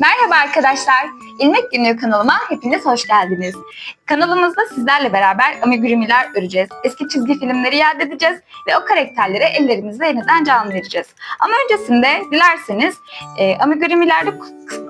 Merhaba arkadaşlar. İlmek Günlüğü kanalıma hepiniz hoş geldiniz. Kanalımızda sizlerle beraber amigurimiler öreceğiz. Eski çizgi filmleri yad edeceğiz ve o karakterlere ellerimizle yeniden can vereceğiz. Ama öncesinde dilerseniz e, amigurimilerde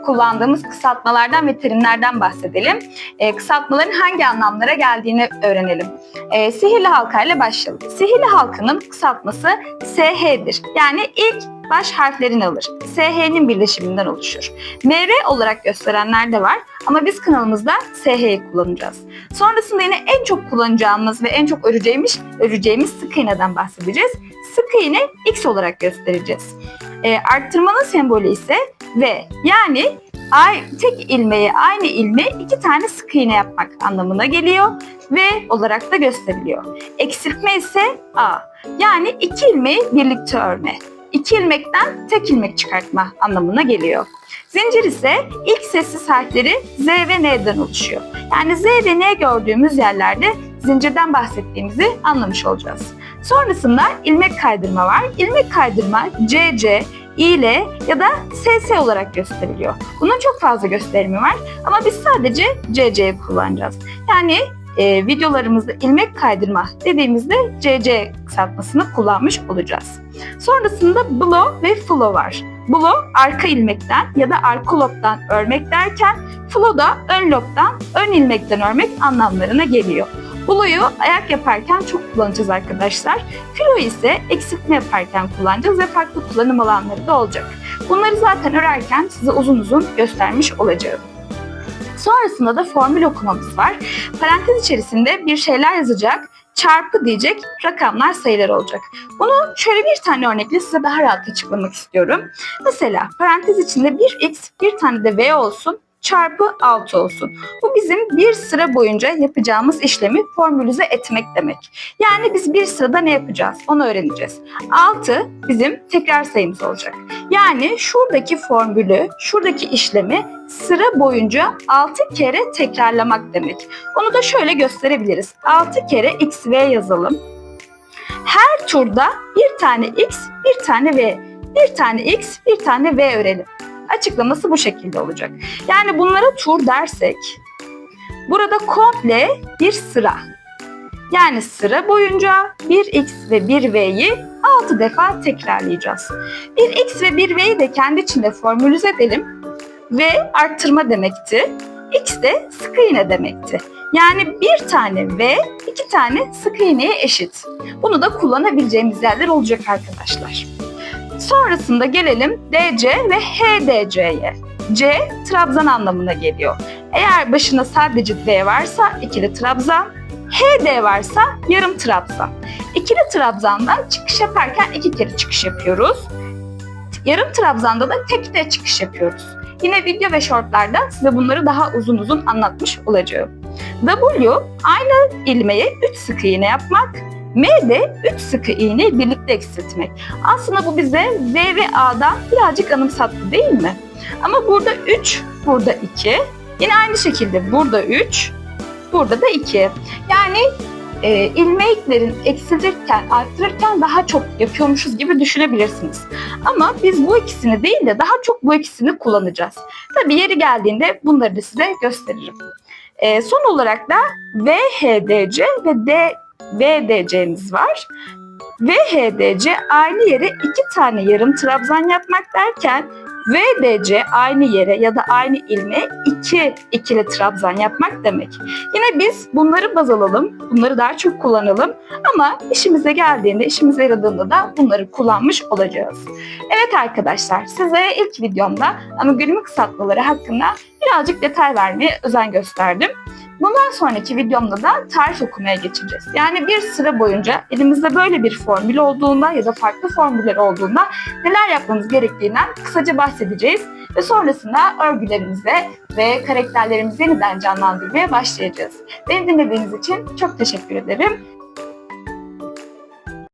kullandığımız kısaltmalardan ve terimlerden bahsedelim. E, kısaltmaların hangi anlamlara geldiğini öğrenelim. E, sihirli halka ile başlayalım. Sihirli halkanın kısaltması SH'dir. Yani ilk baş harflerini alır. SH'nin birleşiminden oluşur. MV olarak gösterenler de var ama biz kanalımızda SH'yi kullanacağız. Sonrasında yine en çok kullanacağımız ve en çok öreceğimiz, öreceğimiz sık iğneden bahsedeceğiz. Sık iğne X olarak göstereceğiz. E, arttırmanın sembolü ise V. Yani ay, tek ilmeği aynı ilmeği iki tane sık iğne yapmak anlamına geliyor. V olarak da gösteriliyor. Eksiltme ise A. Yani iki ilmeği birlikte örme. İki ilmekten tek ilmek çıkartma anlamına geliyor. Zincir ise ilk sessiz harfleri Z ve N'den oluşuyor. Yani Z ve N gördüğümüz yerlerde zincirden bahsettiğimizi anlamış olacağız. Sonrasında ilmek kaydırma var. İlmek kaydırma CC, ile ya da SS olarak gösteriliyor. Bunun çok fazla gösterimi var ama biz sadece CC'yi kullanacağız. Yani e, videolarımızda ilmek kaydırma dediğimizde CC kısaltmasını kullanmış olacağız. Sonrasında blow ve flow var. Blow arka ilmekten ya da arka lobdan örmek derken flow da ön lobdan, ön ilmekten örmek anlamlarına geliyor. Blow'u ayak yaparken çok kullanacağız arkadaşlar. Filo ise eksiltme yaparken kullanacağız ve farklı kullanım alanları da olacak. Bunları zaten örerken size uzun uzun göstermiş olacağım. Sonrasında da formül okumamız var. Parantez içerisinde bir şeyler yazacak, çarpı diyecek, rakamlar sayılar olacak. Bunu şöyle bir tane örnekle size daha rahat açıklamak istiyorum. Mesela parantez içinde bir x, bir tane de v olsun, çarpı 6 olsun. Bu bizim bir sıra boyunca yapacağımız işlemi formülize etmek demek. Yani biz bir sırada ne yapacağız onu öğreneceğiz. 6 bizim tekrar sayımız olacak. Yani şuradaki formülü, şuradaki işlemi sıra boyunca 6 kere tekrarlamak demek. Onu da şöyle gösterebiliriz. 6 kere xv yazalım. Her turda bir tane x, bir tane v. Bir tane x, bir tane v örelim. Açıklaması bu şekilde olacak. Yani bunlara tur dersek burada komple bir sıra. Yani sıra boyunca bir x ve bir v'yi 6 defa tekrarlayacağız. Bir x ve bir v'yi de kendi içinde formülize edelim. V arttırma demekti. X de sık iğne demekti. Yani bir tane V iki tane sık iğneye eşit. Bunu da kullanabileceğimiz yerler olacak arkadaşlar. Sonrasında gelelim DC ve HDC'ye. C trabzan anlamına geliyor. Eğer başına sadece V varsa ikili trabzan, HD varsa yarım trabzan. İkili trabzandan çıkış yaparken iki kere çıkış yapıyoruz. Yarım trabzanda da tek de çıkış yapıyoruz. Yine video ve shortlarda size bunları daha uzun uzun anlatmış olacağım. W aynı ilmeğe 3 sık iğne yapmak, M de 3 sıkı iğne birlikte eksiltmek. Aslında bu bize V ve A'dan birazcık anımsattı değil mi? Ama burada 3, burada 2. Yine aynı şekilde burada 3, burada da 2. Yani e, ilmeklerin eksiltirken, arttırırken daha çok yapıyormuşuz gibi düşünebilirsiniz. Ama biz bu ikisini değil de daha çok bu ikisini kullanacağız. Tabii yeri geldiğinde bunları da size gösteririm. E, son olarak da VHDC ve D VDC'miz var. VHDC aynı yere iki tane yarım trabzan yapmak derken VDC aynı yere ya da aynı ilmeğe iki ikili trabzan yapmak demek. Yine biz bunları baz alalım, bunları daha çok kullanalım ama işimize geldiğinde, işimize yaradığında da bunları kullanmış olacağız. Evet arkadaşlar, size ilk videomda amigurumi kısaltmaları hakkında birazcık detay vermeye özen gösterdim. Bundan sonraki videomda da tarif okumaya geçeceğiz. Yani bir sıra boyunca elimizde böyle bir formül olduğunda ya da farklı formüller olduğunda neler yapmamız gerektiğinden kısaca bahsedeceğiz. Ve sonrasında örgülerimize ve karakterlerimizi yeniden canlandırmaya başlayacağız. Beni dinlediğiniz için çok teşekkür ederim.